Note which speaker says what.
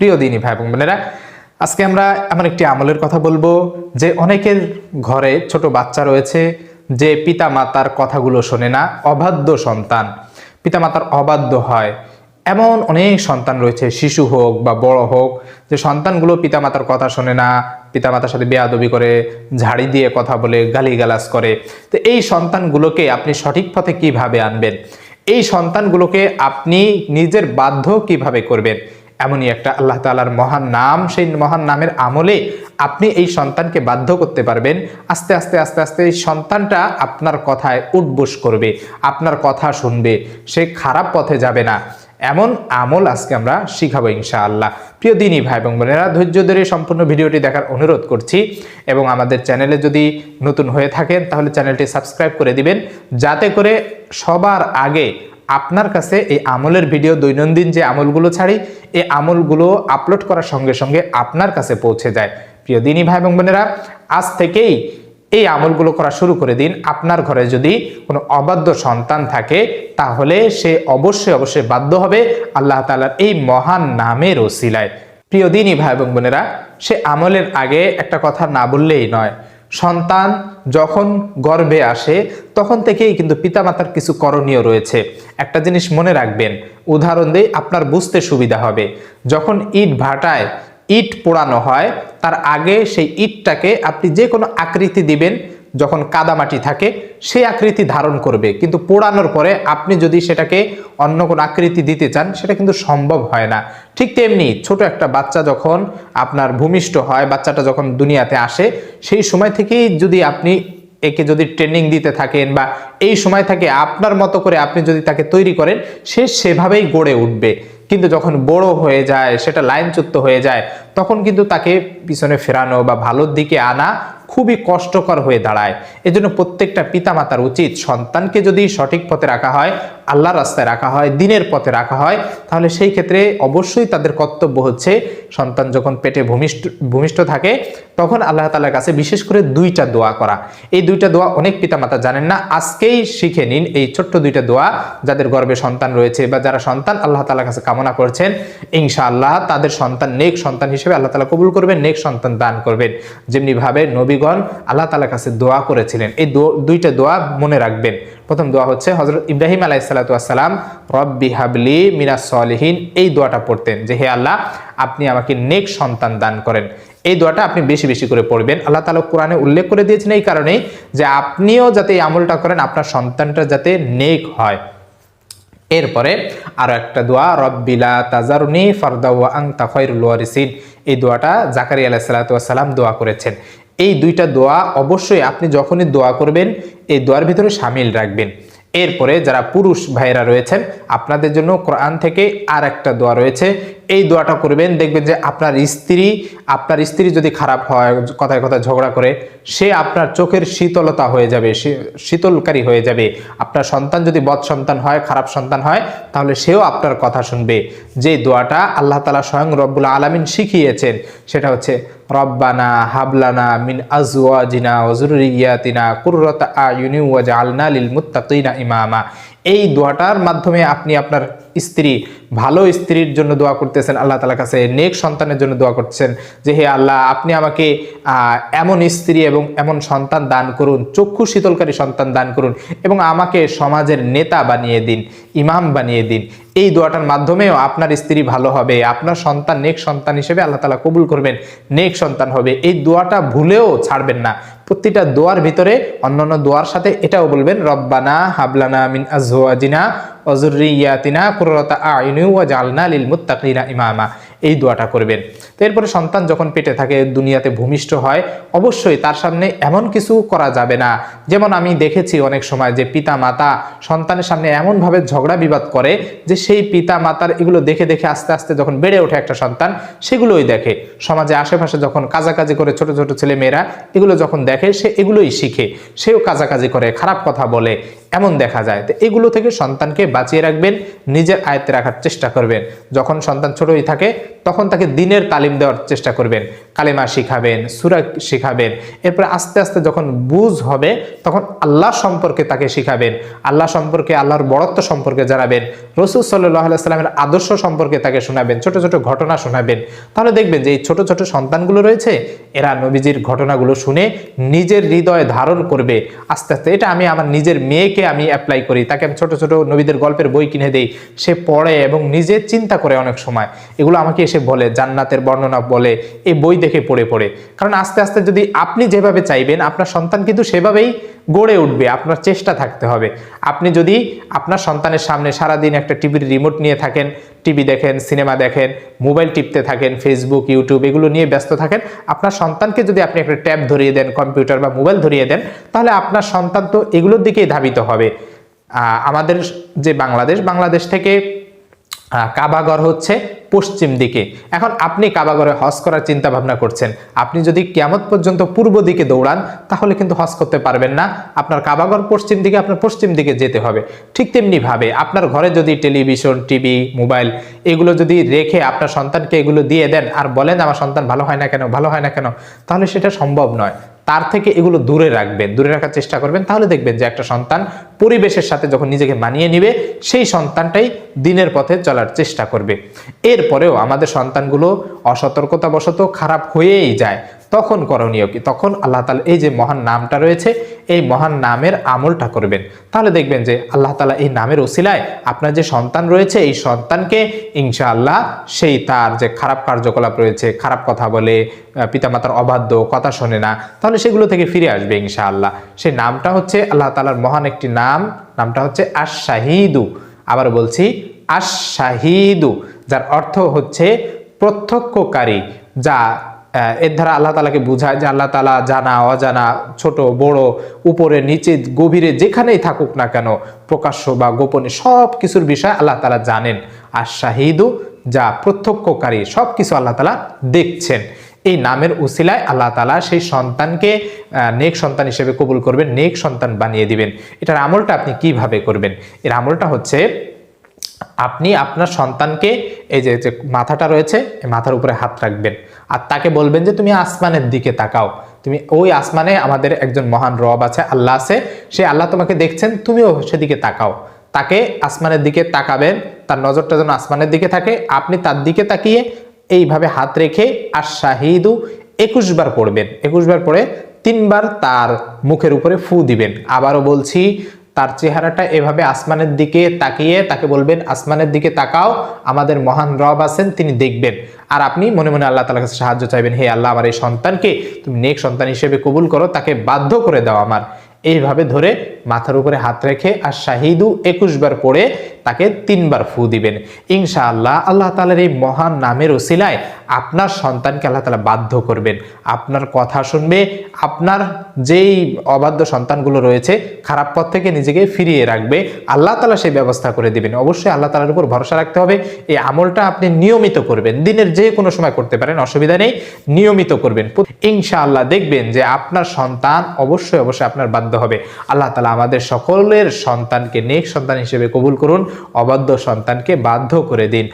Speaker 1: প্রিয় দিনই ভাই এবং বোনেরা, আজকে আমরা এমন একটি আমলের কথা বলব যে অনেকের ঘরে ছোট বাচ্চা রয়েছে যে পিতা মাতার কথাগুলো শোনে না, অবাধ্য সন্তান। পিতা মাতার অবাধ্য হয়। এমন অনেক সন্তান রয়েছে, শিশু হোক বা বড় হোক, যে সন্তানগুলো পিতামাতার কথা শোনে না, পিতামাতার সাথে বেয়াদবি করে, ঝাড়ি দিয়ে কথা বলে, গালিগালাজ করে। তো এই সন্তানগুলোকে আপনি সঠিক পথে কীভাবে আনবেন? এই সন্তানগুলোকে আপনি নিজের বাধ্য কীভাবে করবেন? এমনই একটা আল্লাহ তালার মহান নাম, সেই মহান নামের আমলে আপনি এই সন্তানকে বাধ্য করতে পারবেন। আস্তে আস্তে আস্তে আস্তে এই সন্তানটা আপনার কথায় উঠবোস করবে, আপনার কথা শুনবে, সে খারাপ পথে যাবে না। এমন আমল আজকে আমরা শিখাবো ইনশাআল্লাহ। প্রিয় দিনই ভাই এবং বোনেরা, ধৈর্য ধরে সম্পূর্ণ ভিডিওটি দেখার অনুরোধ করছি এবং আমাদের চ্যানেলে যদি নতুন হয়ে থাকেন, তাহলে চ্যানেলটি সাবস্ক্রাইব করে দিবেন, যাতে করে সবার আগে আপনার কাছে এই আমলের ভিডিও, দৈনন্দিন যে আমলগুলো ছাড়ি, এই আমলগুলো আপলোড করার সঙ্গে সঙ্গে আপনার কাছে পৌঁছে যায়। প্রিয় দিনী ভাই এবং বোনেরা, আজ থেকেই এই আমলগুলো করা শুরু করে দিন। আপনার ঘরে যদি কোনো অবাধ্য সন্তান থাকে, তাহলে সে অবশ্যই অবশ্যই বাধ্য হবে আল্লাহ তালার এই মহান নামের ওসিলায়। প্রিয় দিনই ভাই এবং বোনেরা, সে আমলের আগে একটা কথা না বললেই নয়। সন্তান যখন গর্ভে আসে, তখন থেকেই কিন্তু পিতামাতার কিছু করণীয় রয়েছে। একটা জিনিস মনে রাখবেন, উদাহরণ দিয়ে আপনার বুঝতে সুবিধা হবে। যখন ইট ভাটায়, ইট পোড়ানো হয়, তার আগে সেই ইটটাকে আপনি যে কোনো আকৃতি দিবেন যখন কাদামাটি থাকে সেই আকৃতি ধারণ করবে। কিন্তু পোড়ানোর পরে আপনি যদি সেটাকে অন্য কোনো আকৃতি দিতে চান, সেটা কিন্তু সম্ভব হয় না। ঠিক তেমনি ছোট একটা বাচ্চা যখন আপনার ভূমিষ্ঠ হয়, বাচ্চাটা যখন দুনিয়াতে আসে, সেই সময় থেকেই যদি আপনি একে যদি ট্রেনিং দিতে থাকেন বা এই সময় থেকে আপনার মতো করে আপনি যদি তাকে তৈরি করেন, সে সেভাবেই গড়ে উঠবে। কিন্তু যখন বড় হয়ে যায়, সেটা লাইনচ্যুত হয়ে যায়, তখন কিন্তু তাকে পিছনে ফেরানো বা ভালোর দিকে আনা খুবই কষ্টকর হয়ে দাঁড়ায়। এজন্য প্রত্যেকটা পিতামাতার উচিত সন্তানকে যদি সঠিক পথে রাখা হয়, আল্লাহর রাস্তায় রাখা হয়, দিনের পথে রাখা হয়, তাহলে সেই ক্ষেত্রে অবশ্যই তাদের কর্তব্য হচ্ছে সন্তান যখন পেটে ভূমিষ্ঠ ভূমিষ্ঠ থাকে, তখন আল্লাহ তালার কাছে বিশেষ করে দুইটা দোয়া করা। এই দুইটা দোয়া অনেক পিতামাতা জানেন না, আজকেই শিখে নিন এই ছোট্ট দুইটা দোয়া যাদের গর্বে সন্তান রয়েছে বা যারা সন্তান আল্লাহ তালার কাছে কামনা করছেন, ইনশাআল্লাহ তাদের সন্তান নেক সন্তান হিসেবে আল্লাহ তালা কবুল করবেন, নেক সন্তান দান করবেন। যেমনিভাবে নবীগণ আল্লাহ তালার কাছে দোয়া করেছিলেন। এই দুইটা দোয়া মনে রাখবেন। প্রথম দোয়া হচ্ছে হজরত ইব্রাহিম আলাই সালাতাম রব্বি হাবলি মিনা সলিহীন। এই দোয়াটা পড়তেন যে, হে আল্লাহ, আপনি আমাকে নেক সন্তান দান করেন। এই দোয়াটা আপনি বেশি বেশি করে পড়বেন। আল্লাহ তালা কোরআনে উল্লেখ করে দিয়েছেন এই কারণেই যে, আপনিও যাতে এই আমলটা করেন, আপনার সন্তানটা যাতে নেক হয়। এরপরে আরও একটা দোয়া রব্বিলা তাজারুনি ফারদাওয়া আং তাফাইরুল ওয়ারিসিন। এই দোয়াটা জাকারি আলাহ সাল্লাম দোয়া করেছেন। এই দুইটা দোয়া অবশ্যই আপনি যখনই দোয়া করবেন, এই দোয়ার ভিতরে সামিল রাখবেন। এরপরে যারা পুরুষ ভাইরা রয়েছেন, আপনাদের জন্য কোরআন থেকে আর একটা দোয়া রয়েছে। এই দোয়াটা করবেন। দেখবেন যে আপনার স্ত্রী আপনার স্ত্রী যদি খারাপ হয়, কথায় কথায় ঝগড়া করে, সে আপনার চোখের শীতলতা হয়ে যাবে শীতলকারী হয়ে যাবে। আপনার সন্তান যদি বদ সন্তান হয়, খারাপ সন্তান হয়, তাহলে সেও আপনার কথা শুনবে। যে দোয়াটা আল্লাহ তালা স্বয়ং রব্বুল আলমিন শিখিয়েছেন, সেটা হচ্ছে, রব্বানা হাবলানা মিন আজওয়াজিনা ওজুরিয়াতিনা ওয়াজা আলনা লিল মুত্তাকিনা ইমামা। এই দোয়াটার মাধ্যমে আপনি আপনার স্ত্রী, ভালো স্ত্রীর জন্য দোয়া করতেছেন, আল্লাহ তালার কাছে নেক সন্তানের জন্য দোয়া করতেছেন যে, হে আল্লাহ, আপনি আমাকে এমন স্ত্রী এবং এমন সন্তান দান করুন, চক্ষু শীতলকারী সন্তান দান করুন এবং আমাকে সমাজের নেতা বানিয়ে দিন, ইমাম বানিয়ে দিন। এই দোয়াটার মাধ্যমেও আপনার স্ত্রী ভালো হবে, আপনার সন্তান নেক সন্তান হিসেবে আল্লাহ তালা কবুল করবেন, নেক সন্তান হবে। এই দোয়াটা ভুলেও ছাড়বেন না। প্রতিটা দোয়ার ভিতরে অন্যান্য দোয়ার সাথে এটাও বলবেন, রব্বানা হাবলানা মিন আজওয়াজিনা অজুরিয়াতিনা কুররতা আইনু ওয়া জালনা লিল মুত্তাকিনা ইমামা এই দোয়াটা করবেন। তো এরপরে সন্তান যখন পেটে থাকে, দুনিয়াতে ভূমিষ্ঠ হয়, অবশ্যই তার সামনে এমন কিছু করা যাবে না। যেমন আমি দেখেছি অনেক সময় যে পিতা মাতা সন্তানের সামনে এমনভাবে ঝগড়া বিবাদ করে যে সেই পিতা মাতার এগুলো দেখে দেখে আস্তে আস্তে যখন বেড়ে ওঠে একটা সন্তান, সেগুলোই দেখে। সমাজে আশেপাশে যখন কাজাকাজি করে ছোট ছোট ছেলে মেয়েরা এগুলো যখন দেখে, সে এগুলোই শিখে। সেও কাজাকাজি করে, খারাপ কথা বলে, এমন দেখা যায়। তো এগুলো থেকে সন্তানকে বাঁচিয়ে রাখবেন, নিজের আয়ত্তে রাখার চেষ্টা করবেন। যখন সন্তান ছোটই থাকে তখন তাকে দিনের তালিম দেওয়ার চেষ্টা করবেন। কালেমা শিখাবেন, সুরা শিখাবেন। এরপরে আস্তে আস্তে যখন বুঝ হবে, তখন আল্লাহ সম্পর্কে তাকে শিখাবেন। আল্লাহ সম্পর্কে, আল্লাহর বড়ত্ব সম্পর্কে জানাবেন। রসুল সাল্লাহ সাল্লামের আদর্শ সম্পর্কে তাকে শোনাবেন, ছোট ছোট ঘটনা শোনাবেন। তাহলে দেখবেন যে এই ছোট ছোট সন্তানগুলো রয়েছে, এরা নবীজির ঘটনাগুলো শুনে নিজের হৃদয়ে ধারণ করবে। আস্তে আস্তে, এটা আমি আমার নিজের মেয়েকে আমি অ্যাপ্লাই করি, তাকে আমি ছোট ছোট নবীদের গল্পের বই কিনে দেই। সে পড়ে এবং নিজে চিন্তা করে অনেক সময়। এগুলো আমাকে এসে বলে, জান্নাতের বর্ণনা বলে, এই বই পড়ে পড়ে। কারণ আস্তে আস্তে যদি আপনি যেভাবে চাইবেন, আপনার সন্তান কিন্তু সেভাবেই গড়ে উঠবে, আপনার চেষ্টা থাকতে হবে। আপনি যদি আপনার সন্তানের সামনে সারাদিন একটা টিভির রিমোট নিয়ে থাকেন, টিভি দেখেন, সিনেমা দেখেন মোবাইল টিপতে থাকেন ফেসবুক ইউটিউব এগুলো নিয়ে ব্যস্ত থাকেন, আপনার সন্তানকে যদি আপনি একটা ট্যাব ধরিয়ে দেন, কম্পিউটার বা মোবাইল ধরিয়ে দেন, তাহলে আপনার সন্তান তো এগুলোর দিকেই ধাবিত হবে। আমাদের যে বাংলাদেশ বাংলাদেশ থেকে কাবাগর হচ্ছে পশ্চিম দিকে। এখন আপনি কাবাগরে হজ করার চিন্তা ভাবনা করছেন। আপনি যদি কিয়ামত পর্যন্ত পূর্ব দিকে দৌড়ান, তাহলে কিন্তু হজ করতে পারবেন না। আপনার কাবাগর পশ্চিম দিকে, আপনার পশ্চিম দিকে যেতে হবে। ঠিক তেমনি ভাবে আপনার ঘরে যদি টেলিভিশন, টিভি, মোবাইল এগুলো যদি রেখে আপনার সন্তানকে এগুলো দিয়ে দেন, আর বলেন, আমার সন্তান ভালো হয় না কেন, ভালো হয় না কেন? তাহলে সেটা সম্ভব নয়। তার থেকে এগুলো দূরে রাখবেন, দূরে রাখার চেষ্টা করবেন, তাহলে দেখবেন যে একটা সন্তান পরিবেশের সাথে যখন নিজেকে মানিয়ে নিবে, সেই সন্তানটাই দিনের পথে চলার চেষ্টা করবে। এরপরেও আমাদের সন্তানগুলো অসতর্কতাবশত খারাপ হয়েই যায়। তখন করণীয় কি? তখন আল্লাহ তালা এই যে মহান নামটা রয়েছে এই মহান নামের আমলটা করবেন। তাহলে দেখবেন যে আল্লাহ তালা এই নামের ওসিলায় আপনার যে সন্তান রয়েছে, এই সন্তানকে ইনশাআল্লাহ সেই তার যে খারাপ কার্যকলাপ রয়েছে, খারাপ কথা বলে পিতামাতার অবাধ্য কথা শোনে না, তাহলে সেগুলো থেকে ফিরে আসবে ইনশাআল্লাহ। সেই নামটা হচ্ছে আল্লাহ তালার মহান একটি নাম, নামটা হচ্ছে আশ শাহিদু আবার বলছি আশ শাহিদু যার অর্থ হচ্ছে প্রত্যক্ষকারী, যা এর দ্বারা আল্লাহ তালাকে বোঝায় যে আল্লাহ তালা জানা, অজানা, ছোট, বড়, উপরে, নিচে, গভীরে, যেখানেই থাকুক না কেন, প্রকাশ্য বা গোপনে সব কিছুর বিষয় আল্লাহ তালা জানেন। আর শাহিদু যা প্রত্যক্ষকারী সব কিছু আল্লাহ তালা দেখছেন। এই নামের উসিলায় আল্লাহ তালা সেই সন্তানকে নেক সন্তান হিসেবে কবুল করবেন, নেক সন্তান বানিয়ে দিবেন। এটার আমলটা আপনি কীভাবে করবেন? এর আমলটা হচ্ছে আপনি আপনার সন্তানকে এই যে যে মাথাটা রয়েছে, এই মাথার উপরে হাত রাখবেন। আর তাকে বলবেন যে, তুমি আসমানের দিকে তাকাও। তুমি ওই আসমানে আমাদের একজন মহান রব আছে, আল্লাহ আছে। সে আল্লাহ তোমাকে দেখছেন, তুমিও সেদিকে তাকাও। তাকে আসমানের দিকে তাকাবেন, তার নজরটা যেন আসমানের দিকে থাকে। আপনি তার দিকে তাকিয়ে এইভাবে হাত রেখে আর শাহিদু একুশ বার পড়বেন। একুশ বার পড়ে তিনবার তার মুখের উপরে ফু দিবেন। আবারও বলছি তার চেহারাটা এভাবে আসমানের দিকে তাকিয়ে তাকে বলবেন, আসমানের দিকে তাকাও, আমাদের মহান রব আছেন, তিনি দেখবেন। আর আপনি মনে মনে আল্লাহ তালার কাছে সাহায্য চাইবেন, হে আল্লাহ, আমার এই সন্তানকে তুমি নেক সন্তান হিসেবে কবুল করো, তাকে বাধ্য করে দাও আমার। এইভাবে ধরে মাথার উপরে হাত রেখে আর শাহিদু একুশ বার পড়ে তাকে তিনবার ফু দিবেন। ইনশাআল্লাহ আল্লাহ তালার এই মহান নামের ওসিলায় আপনার সন্তানকে আল্লাহ তালা বাধ্য করবেন। আপনার কথা শুনবে, আপনার যেই অবাধ্য সন্তানগুলো রয়েছে, খারাপ পথ থেকে নিজেকে ফিরিয়ে রাখবে, আল্লাহ তালা সেই ব্যবস্থা করে দিবেন। অবশ্যই আল্লাহ তালার উপর ভরসা রাখতে হবে। এই আমলটা আপনি নিয়মিত করবেন। দিনের যে কোনো সময় করতে পারেন, অসুবিধা নেই। নিয়মিত করবেন। ইনশাআল্লাহ দেখবেন যে আপনার সন্তান অবশ্যই অবশ্যই আপনার বাধ্য হবে। আল্লাহ তালা আমাদের সকলের সন্তানকে, নেক সন্তান হিসেবে কবুল করুন, অবাধ্য সন্তানকে বাধ্য করে দিন।